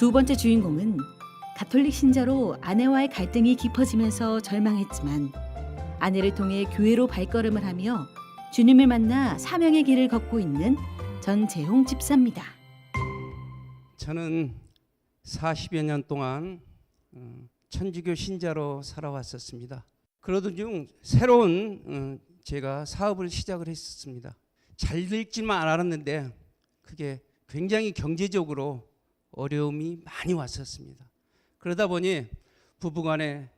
두 번째 주인공은 가톨릭 신자로 아내와의 갈등이 깊어지면서 절망했지만 아내를 통해 교회로 발걸음을 하며 주님을 만나 사명의 길을 걷고 있는 전재홍 집사입니다. 저는 40여 년 동안 어, 천주교 신자로 살아왔었습니다. 그러던 중 새로운 어, 제가 사업을 시작을 했었습니다. 잘 될지만 알았는데 그게 굉장히 경제적으로 어려움이 많이 왔었습니다. 그러다 보니 부부간의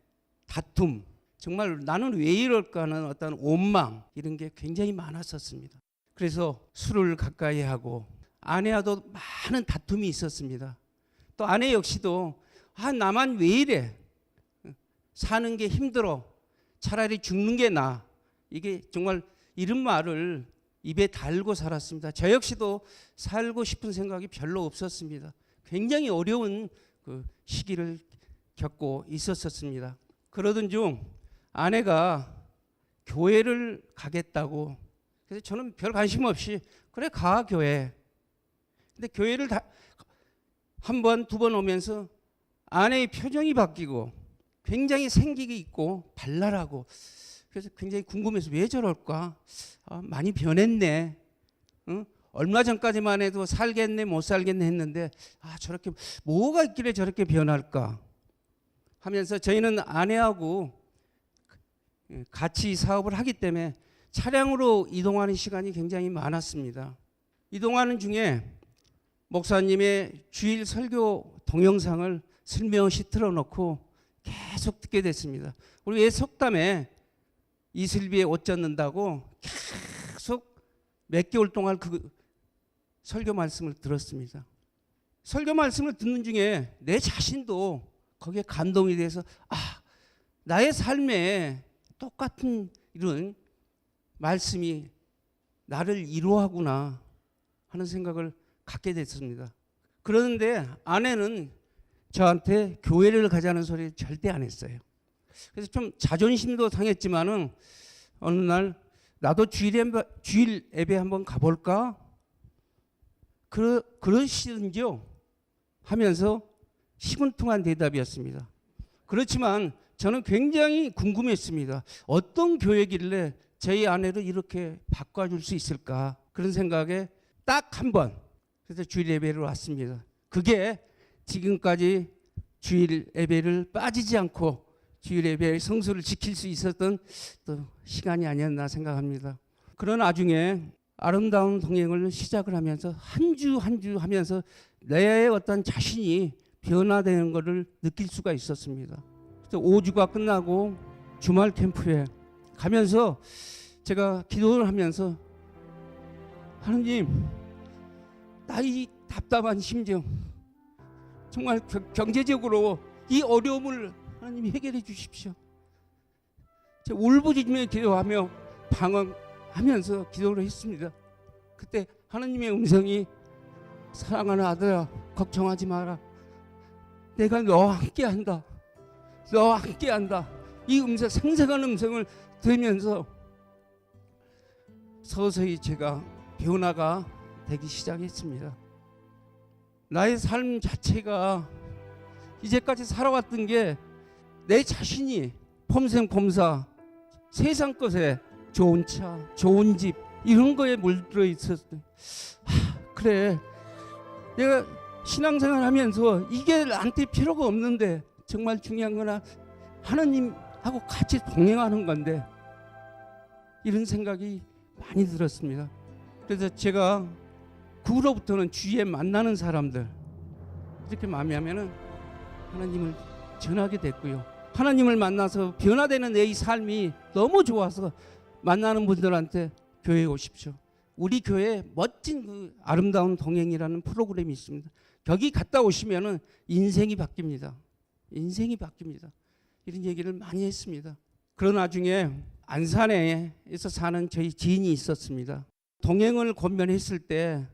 다툼, 정말 나는 왜 이럴까 하는 어떤 원망 이런 게 굉장히 많았었습니다. 그래서 술을 가까이 하고 아내와도 많은 다툼이 있었습니다. 또 아내 역시도 아 나만 왜 이래 사는 게 힘들어 차라리 죽는 게 나아 이게 정말 이런 말을 입에 달고 살았습니다. 저 역시도 살고 싶은 생각이 별로 없었습니다. 굉장히 어려운 그 시기를 겪고 있었었습니다. 그러던 중 아내가 교회를 가겠다고 그래서 저는 별 관심 없이 그래 가 교회. 근데 교회를 다한번 두 번 오면서 아내의 표정이 바뀌고 굉장히 생기가 있고 발랄하고 그래서 굉장히 궁금해서 왜 저럴까? 아, 많이 변했네. 응? 얼마 전까지만 해도 살겠네 못 살겠네 했는데 아 저렇게 뭐가 있길래 저렇게 변할까 하면서 저희는 아내하고 같이 사업을 하기 때문에 차량으로 이동하는 시간이 굉장히 많았습니다. 이동하는 중에 목사님의 주일 설교 동영상을 슬며시 틀어놓고 계속 듣게 됐습니다. 우리 왜 속담에 이슬비에 옷 젖는다고 계속 몇 개월 동안 그 설교 말씀을 들었습니다. 설교 말씀을 듣는 중에 내 자신도 거기에 감동이 돼서 아 나의 삶에 똑같은 이런 말씀이 나를 이루하구나 하는 생각을 갖게 됐습니다. 그런데 아내는 저한테 교회를 가자는 소리 절대 안 했어요. 그래서 좀 자존심도 상했지만은 어느 날 나도 주일 예배, 한번 가볼까? 그러, 그러시든지요 하면서 시큰둥한 대답이었습니다. 그렇지만 저는 굉장히 궁금했습니다. 어떤 교회길래 저희 아내를 이렇게 바꿔줄 수 있을까? 그런 생각에 딱 한 번, 그래서 주일 예배를 왔습니다. 그게 지금까지 주일 예배를 빠지지 않고 주일 예배의 성수를 지킬 수 있었던 또 시간이 아니었나 생각합니다. 그런 와중에 아름다운 동행을 시작을 하면서 한 주 한 주 하면서 내 어떤 자신이 변화되는 것을 느낄 수가 있었습니다. 그래서 5주가 끝나고 주말 캠프에 가면서 제가 기도를 하면서 하느님 나이 답답한 심정 정말 겨- 경제적으로 이 어려움을 하나님이 해결해 주십시오. 제가 울부짖으며 기도하며 방황 하면서 기도를 했습니다. 그때 하나님의 음성이 사랑하는 아들아 걱정하지 마라. 내가 너와 함께 한다. 너와 함께 한다. 이 음성 생생한 음성을 들으면서 서서히 제가 변화가 되기 시작했습니다. 나의 삶 자체가 이제까지 살아왔던 게 내 자신이 폼생 폼사 세상 것에 좋은 차, 좋은 집 이런 거에 물들어 있었을 때 하, 그래 내가 신앙생활 하면서 이게 나한테 필요가 없는데 정말 중요한 거나 하나님하고 같이 동행하는 건데 이런 생각이 많이 들었습니다. 그래서 제가 그 후로부터는 주위에 만나는 사람들 이렇게 마음에 하면은 하나님을 전하게 됐고요. 하나님을 만나서 변화되는 내이 삶이 너무 좋아서 만나는 분들한테 교회에 오십시오. 우리 교회에 멋진 그 아름다운 동행이라는 프로그램이 있습니다. 거기 갔다 오시면은 인생이 바뀝니다. 인생이 바뀝니다. 이런 얘기를 많이 했습니다. 그런 와중에 안산에서 사는 저희 지인이 있었습니다. 동행을 권면했을 때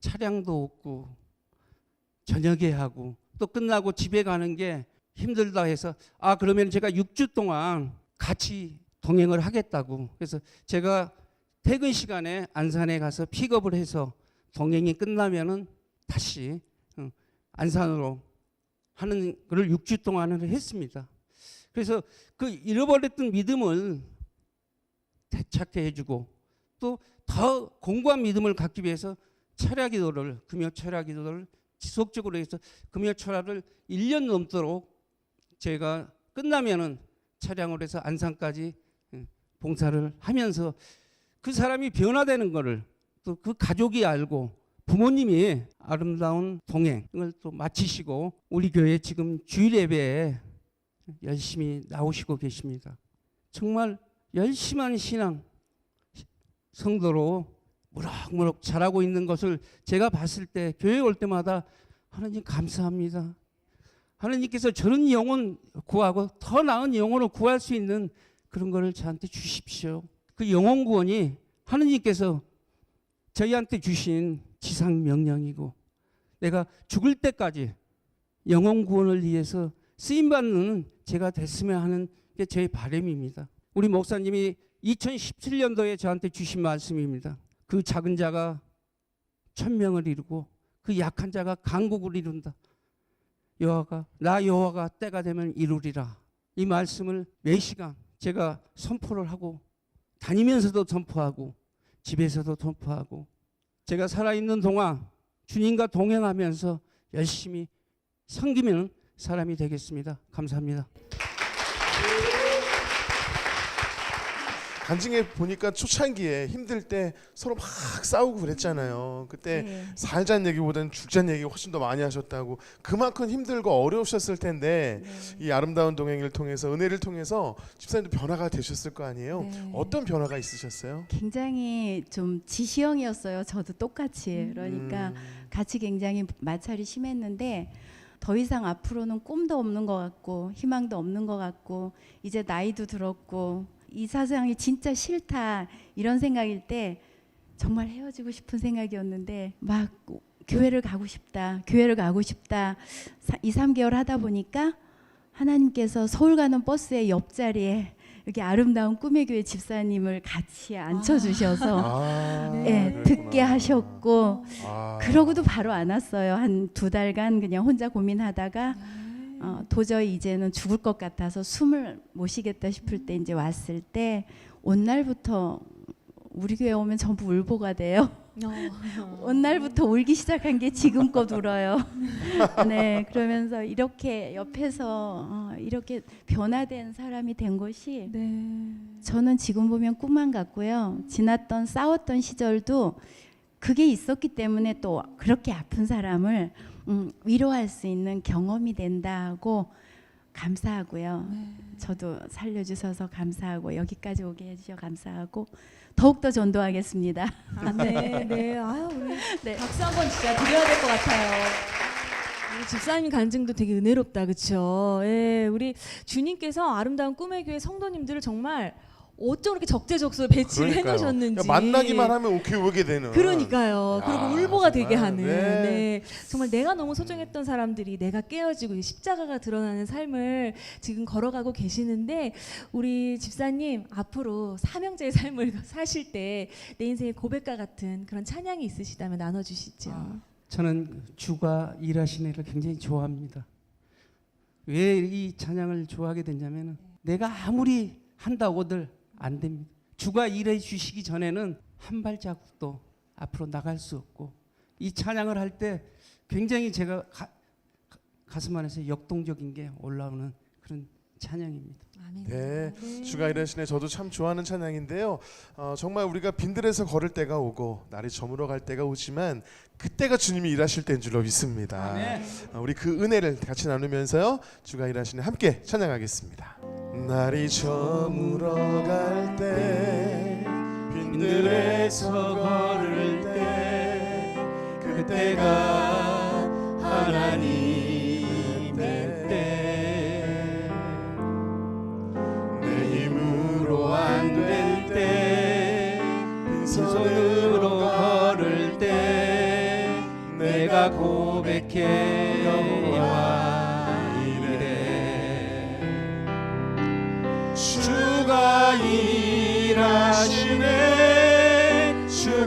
차량도 없고 저녁에 하고 또 끝나고 집에 가는 게 힘들다 해서 아 그러면 제가 6주 동안 같이 동행을 하겠다고 그래서 제가 퇴근 시간에 안산에 가서 픽업을 해서 동행이 끝나면은 다시 어, 안산으로 하는 그를 6주 동안을 했습니다. 그래서 그 잃어버렸던 믿음을 되찾게 해주고 또 더 공고한 믿음을 갖기 위해서 철야 기도를 금요 철야 기도를 지속적으로 해서 금요 철야를 1년 넘도록 제가 끝나면은 차량을 해서 안산까지 예, 봉사를 하면서 그 사람이 변화되는 거를 또그 가족이 알고 부모님이 아름다운 동행을 또 마치시고 우리 교회 지금 주일 예배에 열심히 나오시고 계십니다. 정말 열심한 신앙 성도로 무럭무럭 자라고 있는 것을 제가 봤을 때 교회 올 때마다 하나님 감사합니다. 하나님께서 저런 영혼 구하고 더 나은 영혼을 구할 수 있는 그런 거를 저한테 주십시오. 그 영혼 구원이 하나님께서 저희한테 주신 지상 명령이고 내가 죽을 때까지 영혼 구원을 위해서 쓰임 받는 제가 됐으면 하는 게제 바람입니다. 우리 목사님이 2017년도에 저한테 주신 말씀입니다. 그 작은 자가 천명을 이루고 그 약한 자가 강국을 이룬다. 여호와가 나 여호와가 때가 되면 이루리라. 이 말씀을 매 시간 제가 선포를 하고 다니면서도 선포하고 집에서도 선포하고 제가 살아 있는 동안 주님과 동행하면서 열심히 섬기면 사람이 되겠습니다. 감사합니다. 간증에 보니까 초창기에 힘들 때 서로 막 싸우고 그랬잖아요. 그때 네. 살자는 얘기보다는 죽자는 얘기 훨씬 더 많이 하셨다고 그만큼 힘들고 어려우셨을 텐데 네. 이 아름다운 동행을 통해서 은혜를 통해서 집사님도 변화가 되셨을 거 아니에요. 네. 어떤 변화가 있으셨어요? 굉장히 좀 지시형이었어요. 저도 똑같이. 그러니까 음, 같이 굉장히 마찰이 심했는데 더 이상 앞으로는 꿈도 없는 것 같고 희망도 없는 것 같고 이제 나이도 들었고 이 사상이 진짜 싫다 이런 생각일 때 정말 헤어지고 싶은 생각이었는데 막 교회를 가고 싶다 교회를 가고 싶다 2, 3개월 하다 보니까 하나님께서 서울 가는 버스의 옆자리에 이렇게 아름다운 꿈의 교회 집사님을 같이 앉혀 주셔서 아, 예, 그랬구나. 듣게 하셨고 아, 그러고도 바로 안 왔어요. 한 두 달간 그냥 혼자 고민하다가 어, 도저히 이제는 죽을 것 같아서 숨을 못 쉬겠다 싶을 때 이제 왔을 때 온 날부터 우리 교회 오면 전부 울보가 돼요. 온 날부터 울기 시작한 게 지금껏 울어요. 네, 그러면서 이렇게 옆에서 어, 이렇게 변화된 사람이 된 것이 네. 저는 지금 보면 꿈만 같고요. 지났던 싸웠던 시절도 그게 있었기 때문에 또 그렇게 아픈 사람을 음, 위로할 수 있는 경험이 된다고 감사하고요. 저도 살려주셔서 감사하고 여기까지 오게 해주셔 감사하고 더욱더 전도하겠습니다. 아, 네, 네. 아유, 우리 네. 박수 한번 진짜 드려야 될 것 같아요. 우리 집사님 간증도 되게 은혜롭다, 그렇죠? 예, 우리 주님께서 아름다운 꿈의 교회 성도님들을 정말 어쩜 이렇게 적재적소에 배치를 그러니까요. 해놓으셨는지. 그러니까 만나기만 하면 오케이 오게 되는. 그러니까요. 야, 그리고 울보가 되게. 하는. 네. 네. 정말 내가 너무 소중했던 사람들이 내가 깨어지고 이 십자가가 드러나는 삶을 지금 걸어가고 계시는데 우리 집사님 앞으로 사명자의 삶을 사실 때 내 인생의 고백과 같은 그런 찬양이 있으시다면 나눠주시죠. 아. 저는 주가 일하시는 일을 굉장히 좋아합니다. 왜 이 찬양을 좋아하게 됐냐면은 내가 아무리 한다고들 안 됩니다. 주가 일해 주시기 전에는 한 발자국도 앞으로 나갈 수 없고 이 찬양을 할 때 굉장히 제가 가, 가- 가슴 안에서 역동적인 게 올라오는 그런 찬양입니다. 아멘. 네, 주가 이러시네. 저도 참 좋아하는 찬양인데요. 어, 정말 우리가 빈들에서 걸을 때가 오고 날이 저물어 갈 때가 오지만 그때가 주님이 일하실 때인 줄로 믿습니다. 어, 우리 그 은혜를 같이 나누면서요. 주가 일하시네 함께 찬양하겠습니다. 날이 저물어 갈 때 빈들에서 걸을 때 그때가 하나님 때. 내 힘으로 안 될 때, 빈손으로 걸을 때, 내가 고백해 여호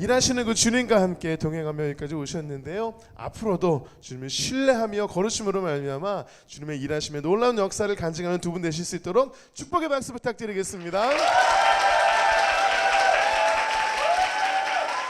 일하시는 그 주님과 함께 동행하며 여기까지 오셨는데요. 앞으로도 주님을 신뢰하며 걸으심으로 말미암아 주님의 일하심의 놀라운 역사를 간증하는 두 분 되실 수 있도록 축복의 박수 부탁드리겠습니다.